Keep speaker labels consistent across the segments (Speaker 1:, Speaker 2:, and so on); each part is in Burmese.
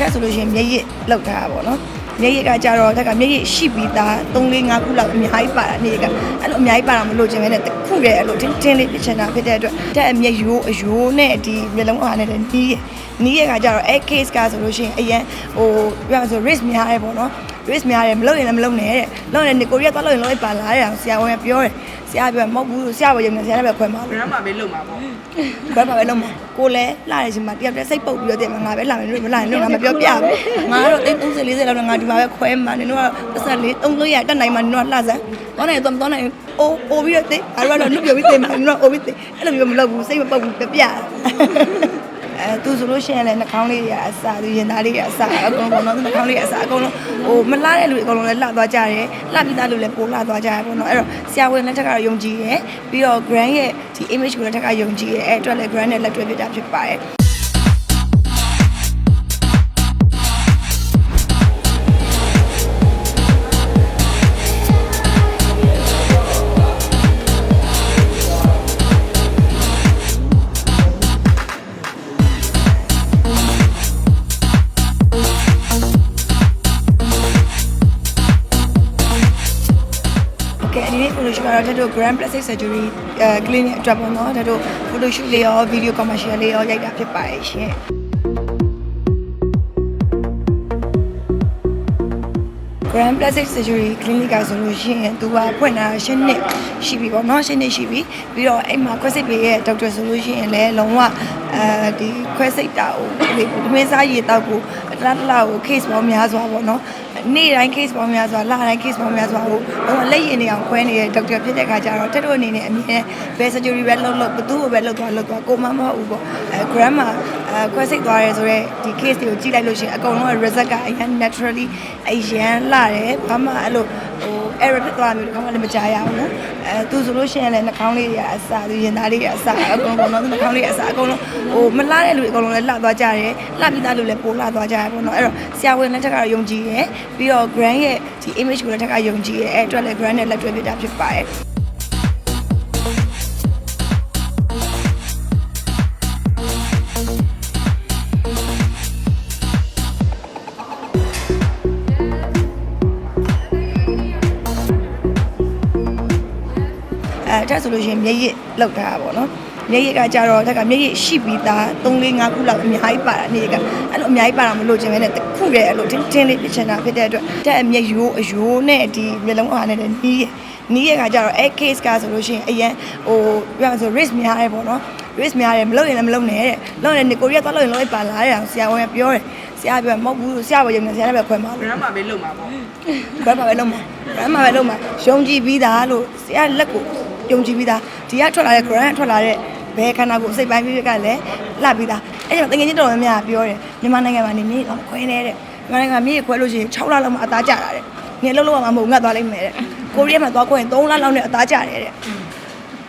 Speaker 1: ထက်ဆိုလို့ရှိရင်မျက်ရည်လောက်ထားတာပေါ့နော်မျက်ရည်ကကြတော့တက်ကမျက်ရည်ရှိပြီးသား3 4 5ခုလောက်အများကြီးပါတာနေကအဲ့လိုအများကြီးပါတာမလို့ခြင်းပဲနဲ့တစ်ခုတည်းအဲ့လိုတင်းတင်းလေးပြချင်တာဖြစ်တဲ့အတွက်တက်မျက်ရိုးအရိုးနဲ့ဒီမျက်လုံးအားနဲ့လည်းနီးရနီးရကကြတော့အဲ့ case ကဆိုလို့ရှိရင်အရင်ဟိုပြောရဆို risk များရဲပေါ့နော် risk များရဲမလုပ်ရင်လည်းမလုပ်နဲ့တဲ့လုပ်ရင်ဒီကိုရီးယားသွားလို့ရင်လုပ်လိုက်ပါလားတဲ့ဆရာဝန်ကပြောတယ် ဆရာပြောမဟုတ်ဘူးဆရာပေါ်ရုံနဲ့ဆရာလည်းပဲခွဲမှာ
Speaker 2: ဘယ်တော့မှပဲလုံမှာပေါ့
Speaker 1: ဘယ်မှာပဲလုံးမကိုလည်းလာရချင်းမှာတယောက်တည်းစိတ်ပုတ်ပြီးတော့တဲ့မှာငါပဲလာမယ်လို့မလာရင်လည်းငါမပြောပြဘူးငါကတော့30 40လောက်တော့ငါဒီမှာပဲခွဲမှာနင်တို့ကပတ်စံလေး300ရတက်နိုင်မှာနင်တို့ကလှစမ်းတော့နိုင်တော့မတော့နိုင်အိုးအိုးပြီးတော့တဲ့ငါတို့ကတော့လူပြပြီးတဲ့မှာနင်တို့အိုးပြီးတဲ့အဲ့လိုမျိုးမလုပ်ဘူးစိတ်မပုတ်ဘူးပြပြ အဲသူဆိုလို့ရှိရင်လည်းနှာခေါင်းလေးတွေကအစားသူရင်သားလေးတွေအစားအကုန်လုံးတော့နှာခေါင်းလေးတွေအစားအကုန်လုံးဟိုမလှတဲ့လူတွေအကုန်လုံးလည်းလှသွားကြတယ်လှပြီးသားလူလည်းပိုလှသွားကြတယ်ပေါ့နော်အဲ့တော့ဆရာဝန်လက်ထက်ကတော့ယုံကြည်ရယ်ပြီးတော့ grand ရဲ့ဒီ image ကိုလက်ထက်ကယုံကြည်ရယ်အဲ့အတွက်လည်း grand နဲ့လက်တွဲပြတာဖြစ်ပါတယ် တော့တက်တို့ Grand Plastic Surgery အဲ clinic အတွက်ပေါ့နော်တက်တို့ photo shoot လေးရော video commercial လေးရောရိုက်တာဖြစ်ပါတယ်ရှင် Grand Plastic Surgery Clinic ကဆိုလို့ရှိရင်သူကဖွင့်တာရှင်းနှစ်ရှိပြီပေါ့နော်ရှင်းနှစ်ရှိပြီပြီးတော့အဲ့မှာခွဲစိတ်ပေရဲ့ဒေါက်တာဆိုလို့ရှိရင်လည်းလုံးဝအဲဒီခွဲစိတ်တာကိုဒီမင်းစားရည်တောက်ကိုတလားတလားကို case ပေါင်းများစွာပေါ့နော် နေ့တိုင်း case ပေါင်းများစွာလတိုင်း case ပေါင်းများစွာကိုလုံးဝလက်ရည်နေအောင်ခွဲနေတဲ့ဒေါက်တာဖြစ်တဲ့ခါကျတော့တက်တို့အနေနဲ့အမြဲဘယ် surgery ပဲလုပ်လို့ဘသူ့ကိုပဲလုပ်သွားလုပ်သွားကိုမမဟုတ်ဘူးပေါ့အဲ grand မှာအဲခွဲစိတ်သွားရဲဆိုတော့ဒီ case တွေကိုကြည့်လိုက်လို့ရှိရင်အကုန်လုံးက result ကအရင် naturally အရင်လာတယ်ဘာမှအဲ့လိုဟို error ဖြစ်သွားမျိုးတခါမှလည်းမကြားရဘူးနော်အဲသူဆိုလို့ရှိရင်လည်းနှာခေါင်းလေးတွေကအစားသူရင်သားလေးတွေအစားအကုန်လုံးနှာခေါင်းလေးအစားအကုန်လုံးဟိုမလှတဲ့လူတွေအကုန်လုံးလည်းလှသွားကြတယ်လှပြီးသားလူလည်းပိုလှသွားကြတယ်ပေါ့နော်အဲ့တော့ဆရာဝန်လက်ထက်ကတော့ယုံကြည်ရယ်ပြီးတော့ grand ရဲ့ဒီ image ကိုလက်ထက်ကယုံကြည်ရယ်အဲ့အတွက်လည်း grand နဲ့လက်တွဲပြတာဖြစ်ပါတယ် အဲတက်ဆိုလို့ရှိရင်မျက်ရည်လောက်ထားတာပေါ့နော်မျက်ရည်ကကြတော့တက်ကမျက်ရည်ရှိပြီးသား3 4 5ခုလောက်အများကြီးပါတာနေကအဲ့လိုအများကြီးပါတာမလို့ခြင်းပဲနဲ့တစ်ခုတည်းအဲ့လိုတင်းတင်းလေးပြချင်တာဖြစ်တဲ့အတွက်တက်မျက်ရိုးအရိုးနဲ့ဒီမျက်လုံးအားနဲ့လည်းနီးရနီးရကကြတော့အဲ့ case ကဆိုလို့ရှိရင်အရင်ဟိုပြောရဆို risk များရဲပေါ့နော် risk များရဲမလုပ်ရင်လည်းမလုပ်နဲ့တဲ့လုပ်ရင်ဒီကိုရီးယားသွားလို့ရင်လုပ်လိုက်ပါလားတဲ့ဆရာဝန်ကပြောတယ်ဆရာပြောမဟုတ်ဘူးဆရာပေါ်ရုံနဲ့ဆရာလည်းပဲခွဲမှာ
Speaker 2: ဘယ်တော့မှပဲလုံမှာပေါ့
Speaker 1: ဘယ်မှာပဲလုံးမှာဘယ်မှာပဲလုံးမှာယုံကြည်ပြီးသားလို့ဆရာလက်ကို ယုံကြည်ပြီးသားဒီကထွက်လာတဲ့ grant ထွက်လာတဲ့ဘယ်ခန္ဓာကိုယ်အစိတ်ပိုင်းပြပြကလည်းလှပြီးသားအဲ့ကြောင့်တကယ်ကြီးတော်များများပြောတယ်မြန်မာနိုင်ငံမှာနေမြေတော့ခွဲနေတဲ့မြန်မာနိုင်ငံမှာမြေခွဲလို့ရှိရင်6လလောက်မှအသားကျတာတဲ့ငယ်လုံးလုံးမှမဟုတ်ငတ်သွားလိမ့်မယ်တဲ့ကိုရီးယားမှာသွားခွဲရင်3လလောက်နဲ့အသားကျတယ်တဲ့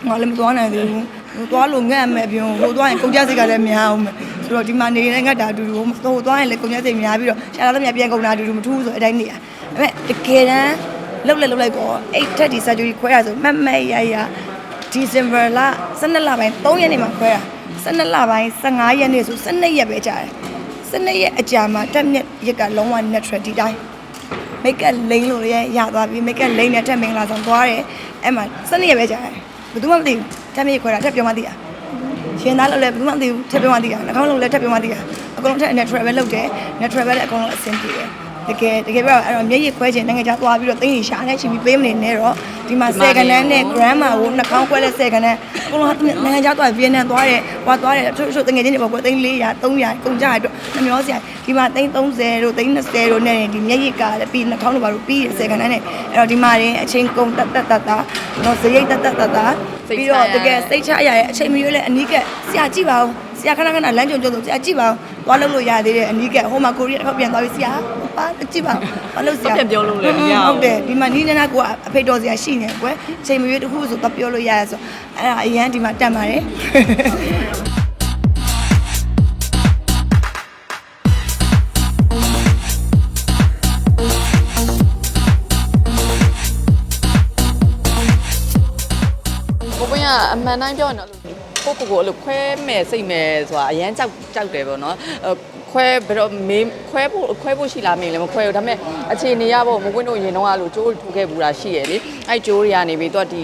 Speaker 1: ငါလည်းမသွားနိုင်သေးဘူးဟိုသွားလို့ငတ်မယ်ပြုံးဟိုသွားရင်ကုန်ကြစိတ်ကလည်းများအောင်မယ်ဆိုတော့ဒီမှာနေတဲ့ငတ်တာအတူတူဟိုသွားရင်လည်းကုန်ကြစိတ်များပြီးတော့ရှာလာတော့များပြန်ကုန်တာအတူတူမထူးဘူးဆိုအတိုင်းနေရဒါပေမဲ့တကယ်တမ်း လှုပ်လိုက်လှုပ်လိုက်ပေါ့အဲ့ထက်ဒီ surgery ခွဲရဆိုမတ်မတ်ရရဒီဇင်ဘာလ12လပိုင်း3ရက်နေ့မှာခွဲတာ12လပိုင်း15ရက်နေ့ဆို12ရက်ပဲကြာတယ်12ရက်အကြာမှာတက်မြက်ရက်ကလုံးဝ natural ဒီတိုင်း make up လိမ့်လို့ရရသွားပြီ make up လိမ့်နဲ့တက်မင်္ဂလာဆောင်သွားတယ်အဲ့မှာ12ရက်ပဲကြာတယ်ဘယ်သူမှမသိဘူးတက်မြက်ခွဲတာတက်ပြောမှသိတာရှင်သားလို့လည်းဘယ်သူမှမသိဘူးထပ်ပြောမှသိတာနှာခေါင်းလုံးလည်းထပ်ပြောမှသိတာအကုန်လုံးထက် natural ပဲလုပ်တယ် natural ပဲလည်းအကုန်လုံးအဆင်ပြေတယ် တကယ်တကယ်ပြောအဲ့တော့မျက်ရည်ခွဲခြင်းနိုင်ငံခြားသွားပြီးတော့တင်းရီရှာနဲ့ချီပြီးပေးမနေနဲ့တော့ဒီမှာ10ကနန်းနဲ့ grandma ကိုနှာခေါင်းခွဲတဲ့10ကနန်းအကုန်လုံးနိုင်ငံခြားသွားဗီယက်နမ်သွားတယ်ဟွာသွားတယ်ချို့ချို့တကယ်ချင်းတွေပေါ့ကွယ်သိန်း400 300ကုန်ကြရအတွက်နှမျောစရာဒီမှာသိန်း30တို့သိန်း20တို့နဲ့ဒီမျက်ရည်ကလည်းပြီးနှာခေါင်းတို့ဘာလို့ပြီး10ကနန်းနဲ့အဲ့တော့ဒီမှာရင်အချိန်ကုန်တက်တက်တက်တာတော့ဇရိတ်တက်တက်တက်တာပြီးတော့တကယ်စိတ်ချရရဲ့အချိန်မရွေးလဲအနီးကဆရာကြည့်ပါဦး ဆရာခဏခဏလမ်းကြုံကြုံဆိုဆရာကြည့်ပါဦးသွားလို့လို့ရသေးတယ်အနီးကဟိုမှာကိုရီးယားတစ်ခါပြန်သွားပြီဆရာပါကြည့်ပါဦးဘာလို့ဆရာ
Speaker 2: ပြန်ပြောလို့လည်းမရဘူး
Speaker 1: ဟုတ်တယ်ဒီမှာနီးနေနာကိုအဖေတော်ဆရာရှိနေကွယ်အချိန်မရွေးတစ်ခုဆိုတော့ပြောလို့ရရဆိုအဲ့ဒါအရန်ဒီမှာတက်ပါတယ်
Speaker 2: ကိုပွင့်ကအမှန်တိုင်းပြောရင်တော့ ကိုကိုကိုအဲ့လိုခွဲမဲ့စိတ်မဲ့ဆိုတာအရန်ကြောက်ကြောက်တယ်ပေါ့နော်အဲခွဲဘယ်တော့မေးခွဲဖို့ခွဲဖို့ရှိလားမင်းလည်းမခွဲဘူးဒါပေမဲ့အခြေအနေရဖို့မကွင်းတို့ရင်တော့အဲ့လိုကျိုးထိုးခဲ့ဘူးတာရှိရလေအဲ့ကျိုးတွေကနေပြီးတော့ဒီ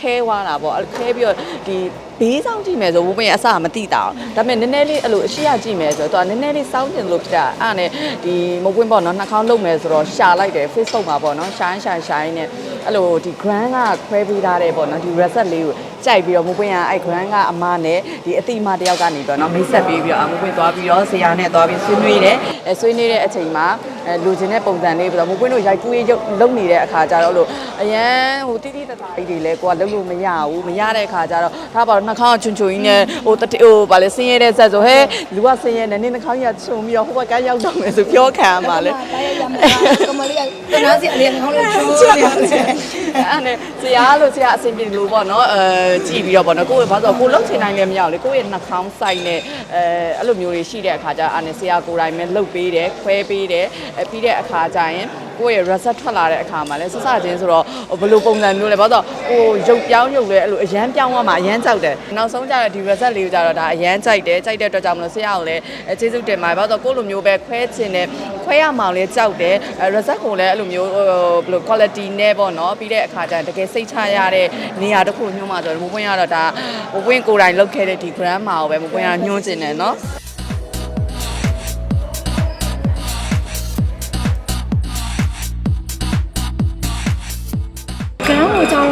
Speaker 2: ခဲွားတာပေါ့အဲ့ခဲပြီးတော့ဒီ ဘေးဆောင်ကြည့်မယ်ဆိုဘုပင်အစမတိတာအောင်ဒါပေမဲ့နည်းနည်းလေးအဲ့လိုအရှိရကြည့်မယ်ဆိုတော့သူကနည်းနည်းလေးစောင်းကျင်လို့ဖြစ်တာအဲ့ဒါနဲ့ဒီမကွင်းပေါ့နော်နှာခေါင်းလုံးမယ်ဆိုတော့ရှာလိုက်တယ် Facebook မှာပေါ့နော် shine shine shine နဲ့အဲ့လိုဒီ grand ကခွဲပေးထားတယ်ပေါ့နော်ဒီ reset လေးကိုကြိုက်ပြီးတော့မပွင့်ရအဲ့ grand ကအမနဲ့ဒီအတိအမတယောက်ကနေပြီးတော့နော်မိတ်ဆက်ပေးပြီးတော့အမပွင့်သွားပြီးတော့ဆရာနဲ့သွားပြီးဆွေးနွေးတယ်အဲ ဆွေးနွေးတဲ့အချိန်မှာအဲလူချင်းတဲ့ပုံစံလေးပြီးတော့မပွင့်တို့ရိုက်ကူးရေးရုပ်လုပ်နေတဲ့အခါကျတော့လို့အရန်ဟိုတိတိတသားကြီးတွေလဲကိုကလုပ်လို့မရဘူးမရတဲ့အခါကျတော့ဒါပါတော့နှာခေါင်းချွန်ချွန်ကြီးနဲ့ဟိုတတိဟိုဗာလဲဆင်းရဲတဲ့ဆက်ဆိုဟဲလူကဆင်းရဲနေနေနှာခေါင်းကြီးကချွန်ပြီးတော့ဟိုဘက်ကရောက်တော့မယ်ဆိုပြောခံရမှာလေ
Speaker 1: တိုင်းရရမယ်ကမလေးကတနာစီအလေးခေါင်းလေးချိုးနေရတယ်
Speaker 2: အဲ့နဲ့ဆရာလို့ဆရာအဆင်ပြေလို့ပေါ့နော်အဲကြည့်ပြီးတော့ပေါ့နော်ကိုယ့်ရဲ့ဘာလို့ကိုလှုပ်ချင်နိုင်လည်းမရဘူးလေကိုယ့်ရဲ့နှာခေါင်းဆိုင်နဲ့အဲအဲ့လိုမျိုးတွေရှိတဲ့အခါကျအဲ့နဲ့ဆရာကိုယ်တိုင်ပဲလှုပ်ပေးတယ်ခွဲပေးတယ်အဲပြီးတဲ့အခါကျရင်ကိုယ့်ရဲ့ result ထွက်လာတဲ့အခါမှာလဲစစချင်းဆိုတော့ဘယ်လိုပုံစံမျိုးလဲဘာလို့ကိုရုပ်ပြောင်းရုပ်လဲအဲ့လိုအရန်ပြောင်းသွားမှအရန်ကြောက်တယ်နောက်ဆုံးကျတော့ဒီ result လေးကိုကျတော့ဒါအရန်ကြိုက်တယ်ကြိုက်တဲ့အတွက်ကြောင့်မလို့ဆရာကိုလည်းအဲကျေးဇူးတင်ပါတယ်ဘာလို့ကိုယ့်လိုမျိုးပဲခွဲချင်တယ်ခွဲရမှလည်းကြောက်တယ်အဲ result ကိုလည်းအဲ့လိုမျိုးဟိုဘယ်လို quality နဲ့ပေါ့နော်ပြီးတဲ့အခါကျရင်တကယ်စိတ်ချရတဲ့နေရာတစ်ခုမျိုးမှာဆိုတော့မပွင့်ရတော့ဒါမပွင့်ကိုယ်တိုင်လုပ်ခဲ့တဲ့ဒီ grand မှာကိုပဲမပွင့်ရညွှန်းကျင်တယ်နော်
Speaker 3: ကံကိုကြောတော့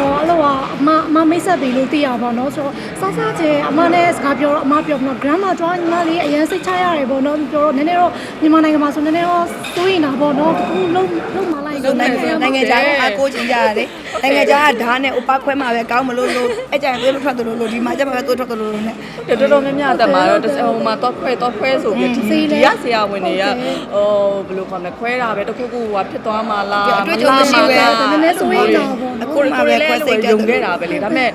Speaker 3: အဲ့လိုကအမအမမိတ်ဆက်ပြီလို့သိရပါတော့ဆိုတော့စားစားချေအမနဲ့စကားပြောတော့အမပြောတော့ grand မှာတော့ညီမလေးအရင်စိတ်ချရတယ်ပေါ့နော်ပြောတော့နည်းနည်းတော့မြန်မာနိုင်ငံမှာဆိုနည်းနည်းတော့စိုးရင်တာပေါ့နော်တခုလုံးလုံးမလိုက်
Speaker 1: လုံနိုင်ငံနိုင်ငံခြားကအကိုချင်းကြရတယ်နိုင်ငံခြားကဓာတ်နဲ့ဥပခွဲမှာပဲကောင်းမလို့လို့အဲ့ကြရင်သွေးမထွက်သလိုလို့ဒီမှာကျမှပဲသွေးထွက်သလိုလို့နဲ့
Speaker 2: တော်တော်များများတက်မှာတော့တစ်စဟိုမှာတော့ခွဲတော့ခွဲဆိုပြီးဒီဒီရဆရာဝန်တွေကဟိုဘယ်လိုခေါ်မလဲခွဲတာပဲတခုခုကဖြစ်သွားမှလား
Speaker 1: အတွေ့အကြုံမရှိပဲ
Speaker 3: နည်းနည်းစိုးရင်တာပေါ့
Speaker 1: အခုမှပဲခွဲစိတ်ကြ
Speaker 2: ယုံခဲ့တာပဲလေဒါပေမဲ့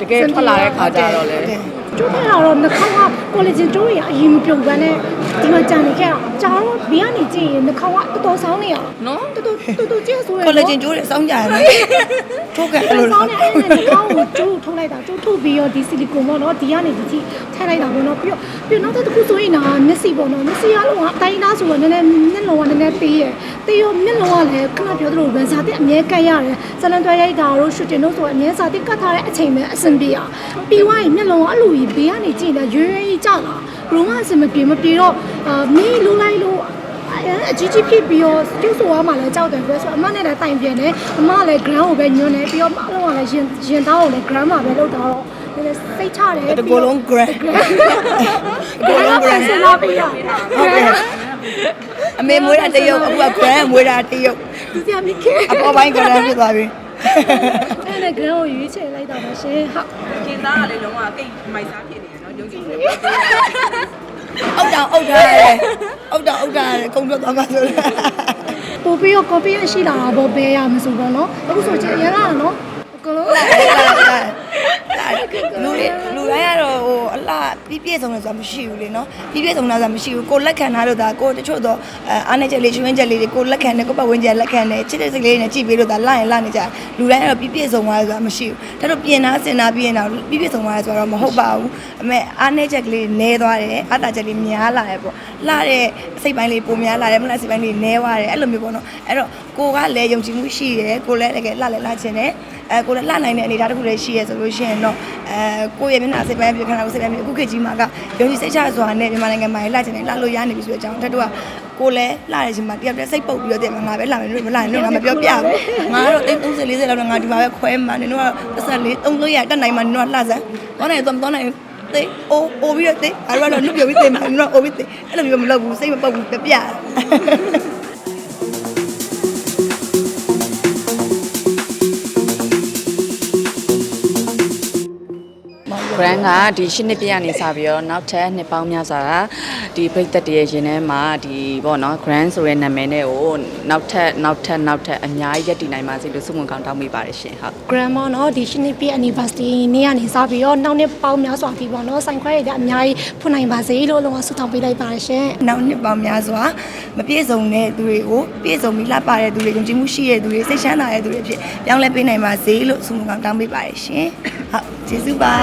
Speaker 2: တကယ်ထွက်လာတဲ့ခါကျတော့လေ
Speaker 3: ကျိုးထတာတော့နှာခေါင်းကကိုလေဂျင်ကျိုးတွေအရင်မပြုံပန်းနဲ့ဒီမှာကြံနေခဲ့တာကြာတော့ဘေးကနေကြည့်ရင်နှာခေါင်းကတော်တော်ဆောင်းနေရ
Speaker 2: နော်
Speaker 3: တော်တော်တော်တော်ကျဲဆိုရ
Speaker 1: ကော်လဂျင်ကျိုးတွေစောင်းကြရတယ်ထိုးကန်
Speaker 3: အဲ့
Speaker 1: လို့
Speaker 3: လို
Speaker 1: လို့
Speaker 3: ဆောင်းနေအဲ့ဒါကောင်းကိုကျိုးထုတ်လိုက်တာကျိုးထုတ်ပြီးတော့ဒီဆီလီကွန်ပေါ့နော်ဒီကနေဒီကြည့်ထည့်လိုက်တာပေါ့နော်ပြီးတော့ပြီးတော့နောက်တစ်ခုဆိုရင်ဒါမျက်စိပေါ့နော်မျက်စိအလုံးကအတိုင်းသားဆိုတော့နည်းနည်းမျက်လုံးကနည်းနည်းသေးရယ်သေးရောမျက်လုံးကလည်းခဏပြောသလိုပဲဇာတိအမြဲကတ်ရတယ်ဇလန်တွဲရိုက်တာတို့ရှူတင်တို့ဆိုအမြဲဇာတိကတ်ထားတဲ့အချိန်ပဲအဆင်ပြေရပြီးွားရင်မျက်လုံးကအဲ့လိုကြီးဘေးကနေကြည့်နေတာရွရွကြီးကြလာဘလုံးကအဆင်မပြေမပြေတော့အာမင်းလိုလိုက်လို့အကြီးကြီးဖြစ်ပြီးတော့ကျုပ်ဆိုရမှလည်းကြောက်တယ်ပဲဆိုတော့အမနဲ့လည်းတိုင်ပြန်တယ်အမကလည်း ground ကိုပဲညွှန်းတယ်ပြီးတော့အလုံးကလည်းရင်ရင်သားကိုလည်း ground မှာပဲလောက်တော့လည်းစိတ်ချတယ်
Speaker 1: တကူလုံး grand
Speaker 3: တကူလုံး grand ဆလာပြီးရ
Speaker 1: ဟုတ်ကဲ့အမေမွေးတာတရုတ်အခုက grand မွေးတာတရုတ်
Speaker 3: သူစရာမိခဲ
Speaker 1: အပေါ်ပိုင်း grand ဖြစ်သွားပြီ
Speaker 3: အဲ့နဲ့ ground ကိုရွေးချယ်လိုက်တာပါရှင်ဟုတ်
Speaker 2: ကျင်းသားကလည်းလုံးဝကိတ်မိုက်စားဖြစ်နေတယ်နော်ယုံကြည်နေ
Speaker 1: အုတ်တောင်အုတ်ထားတယ်အုတ်တောင်အုတ်ထားတယ်ကုံပြတ်သွားမှဆိုလို့
Speaker 3: ပို့ပြီးတော့ copy ရရှိလာတာပေါ့ဘယ်ရမဆိုတော့နော်အခုဆိုချင်ရရနော်အကလုံး
Speaker 1: လူ တွေလူတိုင်းကတော့ဟိုအလားပြည့်ပြည့်စုံတယ်ဆိုတာမရှိဘူးလေနော်ပြည့်ပြည့်စုံတာဆိုတာမရှိဘူးကိုလက်ခံထားလို့ဒါကိုတချို့တော့အားနေချက်လေးချွင်းချက်လေးတွေကိုလက်ခံတယ်ကိုပတ်ဝန်းကျင်လက်ခံတယ်ချစ်တဲ့စိတ်လေးနဲ့ကြည့်ပေးလို့ဒါလာရင်လာနေကြလူတိုင်းကတော့ပြည့်ပြည့်စုံသွားတယ်ဆိုတာမရှိဘူးဒါတော့ပြင်သားစင်သားပြင်းတာပြည့်ပြည့်စုံသွားတယ်ဆိုတော့မဟုတ်ပါဘူးအမေအားနေချက်ကလေးနည်းသွားတယ်အားတာချက်လေးများလာတယ်ပေါ့လာတဲ့အစိတ်ပိုင်းလေးပုံများလာတယ်မလားစိတ်ပိုင်းလေးနည်းသွားတယ်အဲ့လိုမျိုးပေါ့နော်အဲ့တော့ကိုကလည်းယုံကြည်မှုရှိတယ်ကိုလည်းတကယ်လှလည်းလှချင်တယ် အဲကိုလည်းလှနိုင်တဲ့အနေအထားတစ်ခုလည်းရှိရဲဆိုလို့ရှိရင်တော့အဲကိုယ့်ရဲ့မျက်နှာစိတ်ပိုင်းပြခဏကိုစိတ်ပိုင်းပြအခုခေတ်ကြီးမှာကယုံကြည်စိတ်ချစွာနဲ့မြန်မာနိုင်ငံမှာလှချင်တယ်လှလို့ရနေပြီဆိုတဲ့အကြောင်းတက်တော့ကိုလည်းလှရခြင်းမှာတယောက်တည်းစိတ်ပုတ်ပြီးတော့တည်းမှာငါပဲလှမယ်လို့မလှရင်တော့ငါမပြောပြဘူးငါကတော့30 40လောက်တော့ငါဒီမှာပဲခွဲမှာနင်တို့ကပတ်စံလေး300ရတက်နိုင်မှာနင်တို့ကလှစမ်းသွားနိုင်တော့မသွားနိုင်သေးအိုးအိုးပြီးတော့သေးအဲ့တော့နှုတ်ပြပြီးသေးမှာနင်တို့အိုးပြီးသေးအဲ့လိုမျိုးမလုပ်ဘူးစိတ်မပုတ်ဘူးပြပြ
Speaker 2: န်းကဒီရှစ်နှစ်ပြည့်ကနေစပြီးတော့နောက်ထပ်နှစ်ပေါင်းများစွာဒီပြိသက်တရဲ့ရင်ထဲမှာဒီပေါ့နော် grand ဆိုတဲ့နာမည်နဲ့ကိုနောက်ထပ်နောက်ထပ်နောက်ထပ်အများကြီးရည်တည်နိုင်ပါစေလို့ဆုမွန်ကောင်းတောင်းပေးပါတယ်ရှင်ဟုတ်
Speaker 3: grand ပေါ့နော်ဒီရှစ်နှစ်ပြည့် anniversary နေ့ကနေစပြီးတော့နောက်နှစ်ပေါင်းများစွာဒီပေါ့နော်ဆိုင်ခွဲတွေကအများကြီးဖွင့်နိုင်ပါစေလို့လုံးဝဆုတောင်းပေးလိုက်ပါတယ်ရှင်
Speaker 1: နောက်နှစ်ပေါင်းများစွာမပြည့်စုံတဲ့သူတွေကိုပြည့်စုံပြီးလှပတဲ့သူတွေယုံကြည်မှုရှိတဲ့သူတွေစိတ်ချမ်းသာတဲ့သူတွေအဖြစ်ပြောင်းလဲပေးနိုင်ပါစေလို့ဆုမွန်ကောင်းတောင်းပေးပါတယ်ရှင်ဟုတ် ကျေးဇူးပါ